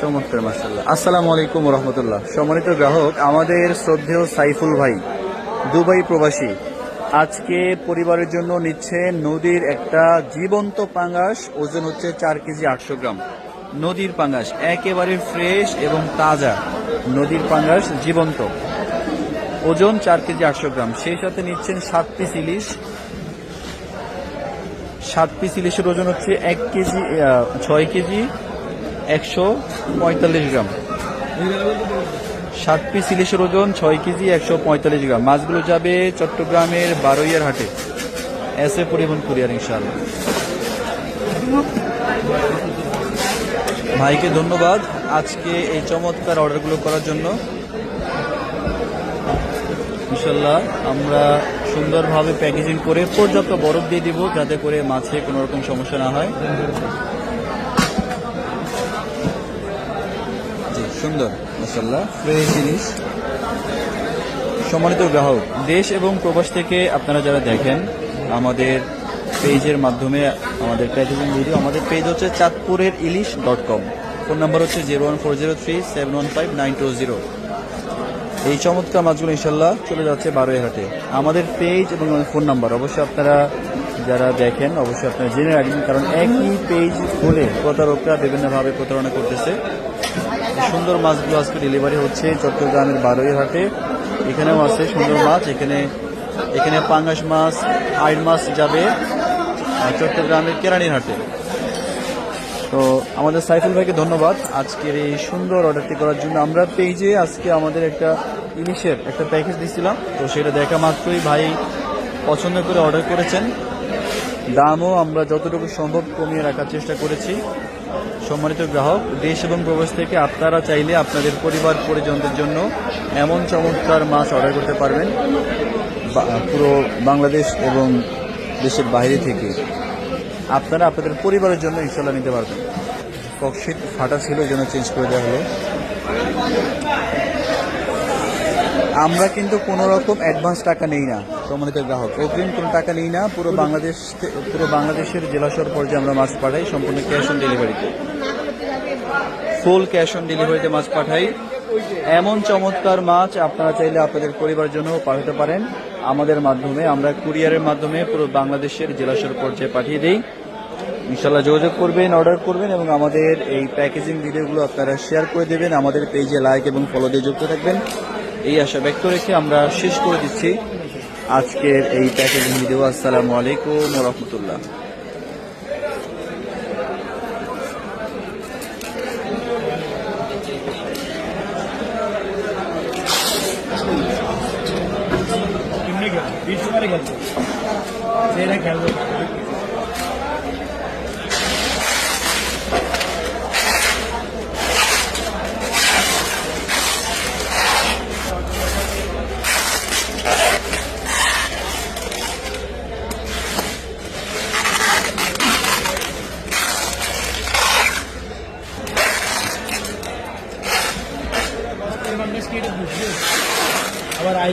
চমৎকার মাসাল্লাহ আসসালামু আলাইকুম রহমতুল্লাহ সম্মানিত গ্রাহক, আমাদের শ্রদ্ধেয় সাইফুল ভাই, দুবাই প্রবাসী, আজকে পরিবারের জন্য নিচ্ছে নদীর একটা জীবন্ত পাঙ্গাস ওজন হচ্ছে চার কেজি আটশো গ্রাম। নদীর পাঙ্গাস একেবারে ফ্রেশ এবং তাজা। নদীর পাঙ্গাস জীবন্ত। ওজন চার কেজি আটশো গ্রাম। সেই সাথে নিচ্ছেন সাত পিস ইলিশ। সাত পিস ইলিশের ওজন হচ্ছে এক কেজি ছয় কেজি। একশো পঁয়তাল্লিশ গ্রাম। সাত পিস ইলিশের ওজন ছয় কেজি, একশো পঁয়তাল্লিশ গ্রাম। মাছগুলো যাবে চট্টগ্রামের বারোইয়ার হাটে। এসে পরিবহন কুরিয়ার, ইনশাআল্লাহ। ভাইকে ধন্যবাদ আজকে এই চমৎকার অর্ডারগুলো করার জন্য। ইনশাল্লাহ আমরা সুন্দরভাবে প্যাকেজিং করে পর্যাপ্ত বরফ দিয়ে দিব, যাতে করে মাছে কোনো রকম সমস্যা না হয়। সুন্দর মাসাল্লাহ ফ্রেশ জিনিস। সম্মানিত গ্রাহক, দেশ এবং প্রবাস থেকে আপনারা যারা দেখেন, আমাদের পেজের মাধ্যমে, আমাদের প্যাকেজিং ভিডিও আমাদের পেজ হচ্ছে চাঁদপুরের ইলিশ ডট কম ফোন নাম্বার হচ্ছে zero one four zero three seven one five nine two zero. এই চমৎকার মাছগুলো ইনশাল্লাহ চলে যাচ্ছে বারোই হাটে। আমাদের পেজ এবং ফোন নাম্বার, অবশ্যই আপনারা যারা দেখেন, অবশ্যই আপনারা জেনে রাখবেন, কারণ একই পেজ খুলে প্রতারকরা বিভিন্নভাবে প্রতারণা করতেছে। সুন্দর মাছগুলো আজকে ডেলিভারি হচ্ছে চট্টগ্রামের বারোই হাটে। এখানেও আছে সুন্দর মাছ, এখানে এখানে পাঙ্গাস মাছ আইড় মাছ যাবে চট্টগ্রামের কেরানির হাটে। তো আমাদের সাইফুল ভাইকে ধন্যবাদ। আজকের এই সুন্দর অর্ডারটি করার জন্য আমরা পেজে আজকে আমাদের একটা ইলিশের একটা প্যাকেজ দিছিলাম তো সেটা দেখা মাত্রই ভাই পছন্দ করে অর্ডার করেছেন। দামও আমরা যতটুকু সম্ভব কমিয়ে রাখার চেষ্টা করেছি। সম্মানিত গ্রাহক, দেশ এবং প্রবেশ থেকে আপনারা চাইলে আপনাদের পরিবার, পরিজনদের জন্য এমন চমৎকার মাছ অর্ডার করতে পারবেন। পুরো বাংলাদেশ এবং দেশের বাইরে থেকে আপনারা আপনাদের পরিবারের জন্য ইনশাল্লাহ নিতে পারবেন। ককশিট ফাটা ছিল এই জন্য চেঞ্জ করে দেওয়া হলো। আমরা কিন্তু কোনো রকম অ্যাডভান্স টাকা নেই না, সম্মানিত গ্রাহক। অগ্রিম কোনো টাকা নেই না, পুরো বাংলাদেশ পুরো বাংলাদেশের জেলাশহর পর্যায়ে আমরা মাছ পাঠাই, সম্পূর্ণ ক্যাশ অন ডেলিভারিতে ফুল ক্যাশ অন ডেলিভারিতে মাছ পাঠাই। এমন চমৎকার মাছ আপনারা চাইলে আপনাদের পরিবার জন্য পাঠাতে পারেন। আমাদের মাধ্যমে, আমরা কুরিয়ারের মাধ্যমে পুরো বাংলাদেশের জেলাশহর পর্যায়ে পাঠিয়ে দিই। ইনশাল্লাহ যোগাযোগ করবেন অর্ডার করবেন এবং আমাদের এই প্যাকেজিং ভিডিওগুলো আপনারা শেয়ার করে দেবেন। আমাদের পেজে লাইক এবং ফলো দিয়ে যুক্ত থাকবেন। এই আশা ব্যক্ত রেখে আমরা শেষ করে দিচ্ছি আজকের এই প্যাকেজিং ভিডিও। আসসালামু আলাইকুম রহমতুল্লাহ। এমনি एलबम में स्टेट अब आई